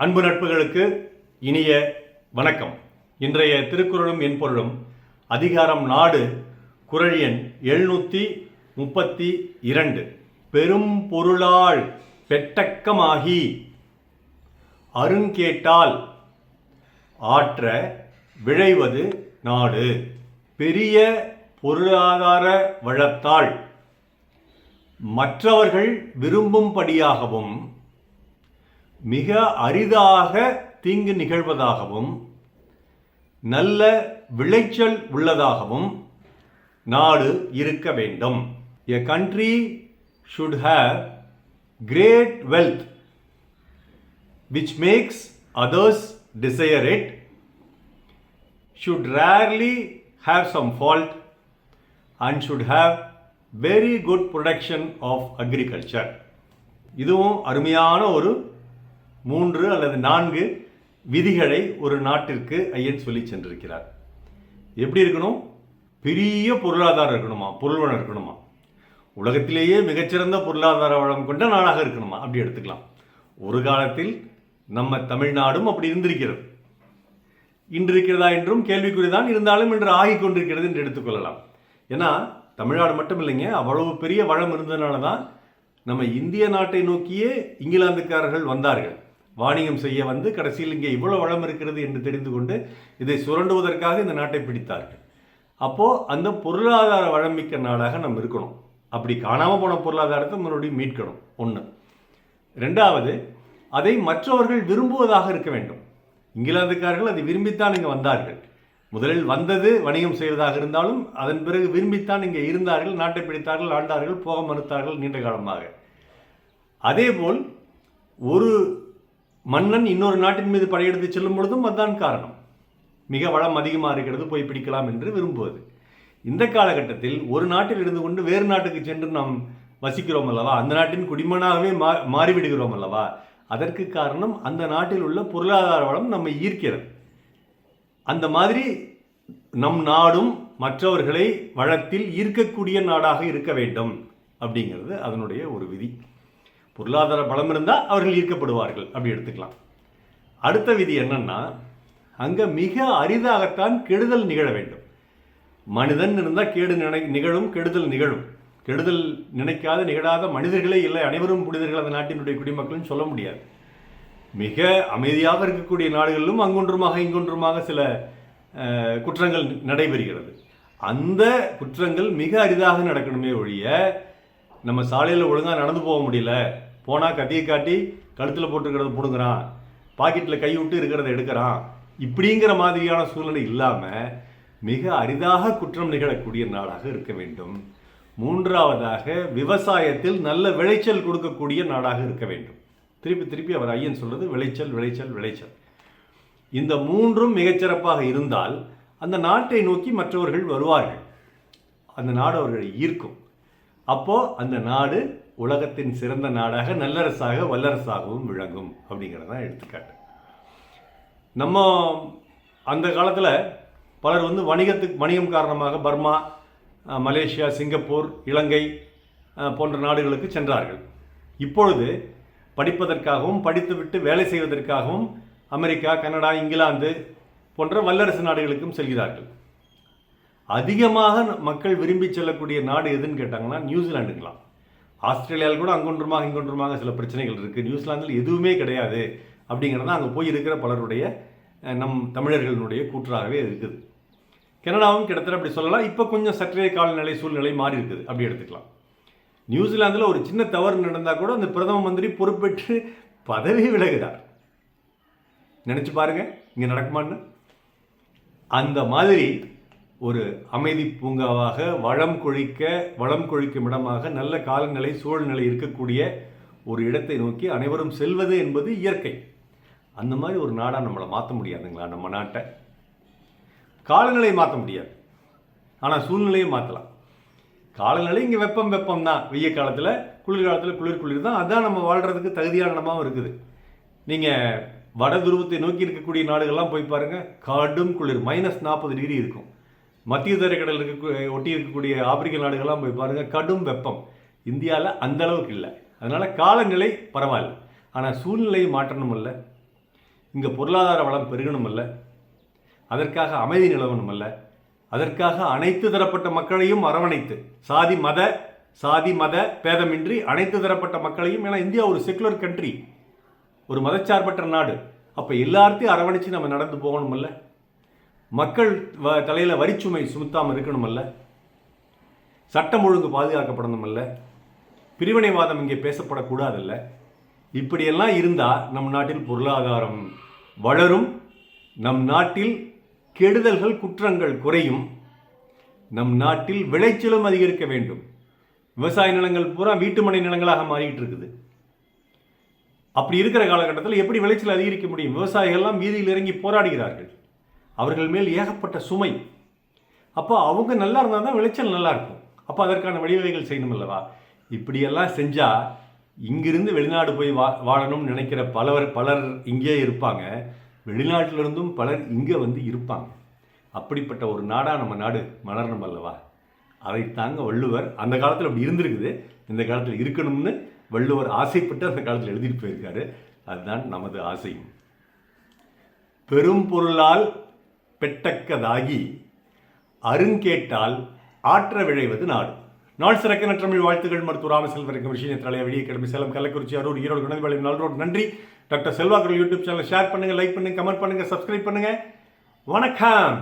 அன்பு நட்புகளுக்கு இனிய வணக்கம். இன்றைய திருக்குறளும் என்பொருளும் அதிகாரம் நாடு குரல் எண் எழுநூற்றி முப்பத்தி இரண்டு. பெரும் பொருளால் பெட்டக்கமாகி அருங்கேட்டால் ஆற்ற விழைவது நாடு. பெரிய பொருளாதார வளத்தால் மற்றவர்கள் விரும்பும்படியாகவும் மிக அரிதாக தீங்கு நிகழ்வதாகவும் நல்ல விளைச்சல் உள்ளதாகவும் நாடு இருக்க வேண்டும் a country should have great wealth which makes others desire it should rarely have some fault and should have very good production of agriculture இதுவும் அருமையான ஒரு மூன்று அல்லது நான்கு விதிகளை ஒரு நாட்டிற்கு ஐயன் சொல்லி சென்றிருக்கிறார். எப்படி இருக்கணும்? பெரிய பொருளாதாரம் இருக்கணுமா? பொருள் வளம் இருக்கணுமா? உலகத்திலேயே மிகச்சிறந்த பொருளாதார வளம் கொண்ட நாடாக இருக்கணுமா? அப்படி எடுத்துக்கலாம். ஒரு காலத்தில் நம்ம தமிழ்நாடும் அப்படி இருந்திருக்கிறது. இன்று இருக்கிறதா என்றும் கேள்விக்குறிதான் இருந்தாலும் இன்று ஆகி கொண்டிருக்கிறது என்று எடுத்துக்கொள்ளலாம். ஏன்னா தமிழ்நாடு மட்டும் இல்லைங்க அவ்வளவு பெரிய வளம் இருந்ததுனால தான் நம்ம இந்திய நாட்டை நோக்கியே இங்கிலாந்துக்காரர்கள் வந்தார்கள். வாணிகம் செய்ய வந்து கடைசியில் இங்கே இவ்வளோ வளம் இருக்கிறது என்று தெரிந்து கொண்டு இதை சுரண்டுவதற்காக இந்த நாட்டை பிடித்தார்கள். அப்போது அந்த பொருளாதார வளமிக்க நாடாக நம்ம இருக்கணும். அப்படி காணாமல் போன பொருளாதாரத்தை மறுபடியும் மீட்கணும். ஒன்று ரெண்டாவது அதை மற்றவர்கள் விரும்புவதாக இருக்க வேண்டும். இங்கிலாந்துக்காரர்கள் அதை விரும்பித்தான் இங்கே வந்தார்கள். முதலில் வந்தது வணிகம் செய்வதாக இருந்தாலும் அதன் பிறகு விரும்பித்தான் இங்கே இருந்தார்கள் நாட்டை பிடித்தார்கள் ஆண்டார்கள் போக மறுத்தார்கள் நீண்ட காலமாக. அதேபோல் ஒரு மன்னன் இன்னொரு நாட்டின் மீது படையெடுத்து செல்லும் பொழுதும் அதுதான் காரணம். மிக வளம் அதிகமாக இருக்கிறது போய் பிடிக்கலாம் என்று விரும்புவது. இந்த காலகட்டத்தில் ஒரு நாட்டில் இருந்து கொண்டு வேறு நாட்டுக்கு சென்று நாம் வசிக்கிறோம் அல்லவா? அந்த நாட்டின் குடிமனாகவே மா மாறிவிடுகிறோம் அல்லவா? அதற்கு காரணம் அந்த நாட்டில் உள்ள பொருளாதார வளம் நம்மை ஈர்க்கிறது. அந்த மாதிரி நம் நாடும் மற்றவர்களை வளத்தில் ஈர்க்கக்கூடிய நாடாக இருக்க வேண்டும் அப்படிங்கிறது அதனுடைய ஒரு விதி. பொருளாதார பலம் இருந்தால் அவர்கள் ஈர்க்கப்படுவார்கள். அப்படி எடுத்துக்கலாம். அடுத்த விதி என்னன்னா அங்கே மிக அரிதாகத்தான் கெடுதல் நிகழ வேண்டும். மனிதன் இருந்தால் கேடு நினை நிகழும் கெடுதல் நிகழும். கெடுதல் நினைக்காத நிகழாத மனிதர்களே இல்லை. அனைவரும் புனிதர்கள் அந்த நாட்டினுடைய குடிமக்களும் சொல்ல முடியாது. மிக அமைதியாக இருக்கக்கூடிய நாடுகளிலும் அங்கொன்றுமாக இங்கொன்றுமாக சில குற்றங்கள் நடைபெறுகிறது. அந்த குற்றங்கள் மிக அரிதாக நடக்கணுமே ஒழிய நம்ம சாலையில் ஒழுங்காக நடந்து போக முடியல. போனால் கத்தியை காட்டி கழுத்தில் போட்டுருக்கிறத பிடுங்குறான். பாக்கெட்டில் கை விட்டு இருக்கிறத எடுக்கிறான். இப்படிங்கிற மாதிரியான சூழ்நிலை இல்லாமல் மிக அரிதாக குற்றம் நிகழக்கூடிய நாடாக இருக்க வேண்டும். மூன்றாவதாக விவசாயத்தில் நல்ல விளைச்சல் கொடுக்கக்கூடிய நாடாக இருக்க வேண்டும். திருப்பி திருப்பி அவர் ஐயன் சொல்கிறது விளைச்சல் விளைச்சல் விளைச்சல். இந்த மூன்றும் மிகச்சிறப்பாக இருந்தால் அந்த நாட்டை நோக்கி மற்றவர்கள் வருவார்கள். அந்த நாடு அவர்களை ஈர்க்கும். அப்போ அந்த நாடு உலகத்தின் சிறந்த நாடாக நல்லரசாக வல்லரசாகவும் விளங்கும் அப்படிங்கிறது தான் எடுத்துக்காட்டு. நம்ம அந்த காலத்தில் பலர் வந்து வணிகத்துக்கு வணிகம் காரணமாக பர்மா மலேசியா சிங்கப்பூர் இலங்கை போன்ற நாடுகளுக்கு சென்றார்கள். இப்பொழுது படிப்பதற்காகவும் படித்துவிட்டு வேலை செய்வதற்காகவும் அமெரிக்கா கனடா இங்கிலாந்து போன்ற வல்லரசு நாடுகளுக்கும் செல்கிறார்கள். அதிகமாக மக்கள் விரும்பி செல்லக்கூடிய நாடு எதுன்னு கேட்டாங்கன்னா நியூசிலாண்டுங்களாம். ஆஸ்திரேலியாவில் கூட அங்கொன்றுமாக இங்கொன்றுமாக சில பிரச்சனைகள் இருக்குது நியூசிலாந்தில் எதுவுமே கிடையாது அப்படிங்கிறது அங்கே போய் இருக்கிற பலருடைய நம் தமிழர்களினுடைய கூற்றாகவே இருக்குது. கனடாவும் கிட்டத்தட்ட அப்படி சொல்லலாம். இப்போ கொஞ்சம் சற்றே காலநிலை சூழ்நிலை மாறி இருக்குது. அப்படி எடுத்துக்கலாம். நியூசிலாந்தில் ஒரு சின்ன தவறு நடந்தால் கூட அந்த பிரதம மந்திரி பொறுப்பேற்று பதவி விலகுகிறார் நினச்சி பாருங்க இங்கே நடக்குமான்னு. அந்த மாதிரி ஒரு அமைதி பூங்காவாக வளம் கொழிக்க வளம் கொழிக்கும் இடமாக நல்ல காலநிலை சூழ்நிலை இருக்கக்கூடிய ஒரு இடத்தை நோக்கி அனைவரும் செல்வது என்பது இயற்கை. அந்த மாதிரி ஒரு நாடாக நம்மளை மாற்ற முடியாதுங்களா நம்ம நாட்டை? காலநிலையை மாற்ற முடியாது. ஆனால் சூழ்நிலையை மாற்றலாம் காலநிலை இங்கே வெப்பம் வெப்பம் தான். வெய்ய காலத்தில் குளிர் காலத்தில் குளிர் குளிர் தான். அதான் நம்ம வாழ்கிறதுக்கு தகுதியான இடமாகவும் இருக்குது. நீங்கள் வட துருவத்தை நோக்கி இருக்கக்கூடிய நாடுகள்லாம் போய் பாருங்கள் கடும் குளிர். மைனஸ் நாற்பது டிகிரி இருக்கும். மத்திய தரைக்கடல் இருக்க ஒட்டி இருக்கக்கூடிய ஆப்பிரிக்க நாடுகள்லாம் போய் பாருங்கள் கடும் வெப்பம். இந்தியாவில் அந்த அளவுக்கு இல்லை. அதனால் காலநிலை பரவாயில்ல. ஆனால் சூழ்நிலையை மாற்றணும் இல்லை. இங்கே பொருளாதார வளம் பெருகணுமல்ல அதற்காக அமைதி நிலவணுமல்ல அதற்காக அனைத்து தரப்பட்ட மக்களையும் அரவணைத்து சாதி மத சாதி மத பேதமின்றி அனைத்து தரப்பட்ட மக்களையும் ஏன்னா இந்தியா ஒரு செக்குலர் கண்ட்ரி ஒரு மதச்சார்பற்ற நாடு. அப்போ எல்லார்த்தையும் அரவணைச்சு நம்ம நடந்து போகணுமில்ல மக்கள் வ தலையில் வரிச்சுமை சுமத்தாமல் இருக்கணுமல்ல? சட்டம் ஒழுங்கு பாதுகாக்கப்படணுமல்ல? பிரிவினைவாதம் இங்கே பேசப்படக்கூடாதல்ல? இப்படியெல்லாம் இருந்தால் நம் நாட்டில் பொருளாதாரம் வளரும் நம் நாட்டில் கெடுதல்கள் குற்றங்கள் குறையும் நம் நாட்டில் விளைச்சலும் அதிகரிக்க வேண்டும். விவசாய நிலங்கள் பூரா வீட்டுமனை நிலங்களாக மாறிக்கிட்டு இருக்குது அப்படி இருக்கிற காலகட்டத்தில் எப்படி விளைச்சல் அதிகரிக்க முடியும்? விவசாயிகள்லாம் வீதியில் இறங்கி போராடுகிறார்கள். அவர்கள் மேல் ஏகப்பட்ட சுமை. அப்போ அவங்க நல்லா இருந்தால் தான் விளைச்சல் நல்லாயிருக்கும் அப்போ அதற்கான வழிவகைகள் செய்யணும் அல்லவா? இப்படியெல்லாம் செஞ்சால் இங்கிருந்து வெளிநாடு போய் வா வாழணும்னு நினைக்கிற பலவர் பலர் இங்கே இருப்பாங்க. வெளிநாட்டிலிருந்தும் பலர் இங்கே வந்து இருப்பாங்க. அப்படிப்பட்ட ஒரு நாடாக நம்ம நாடு மலரணும் அல்லவா? அதை தாங்க வள்ளுவர் அந்த காலத்தில் அப்படி இருந்திருக்குது. இந்த காலத்தில் இருக்கணும்னு வள்ளுவர் ஆசைப்பட்டு அந்த காலத்தில் எழுதிட்டு போயிருக்காரு. அதுதான் நமது ஆசையும். பெரும் பொருளால் பெட்டக்கதாகி அருங்கேட்டால் ஆற்ற விழைவது நாடு. நாள் சிறக்க நற்றமிழ் வாழ்த்துகள். மருத்துவ ராமசெல்வருக்கு விஷயம் தலைய வெளியே கிளம்பி சேலம் கள்ளக்குறிச்சி அரூர் ஈரோடு குணதிபாளையம் நல்லரோடு நன்றி. டாக்டர் செல்வாக்கர் யூடியூப் சேனல் ஷேர் பண்ணுங்க லைக் பண்ணுங்கள் கமெண்ட் பண்ணுங்கள் சப்ஸ்கிரைப் பண்ணுங்கள் வணக்கம்.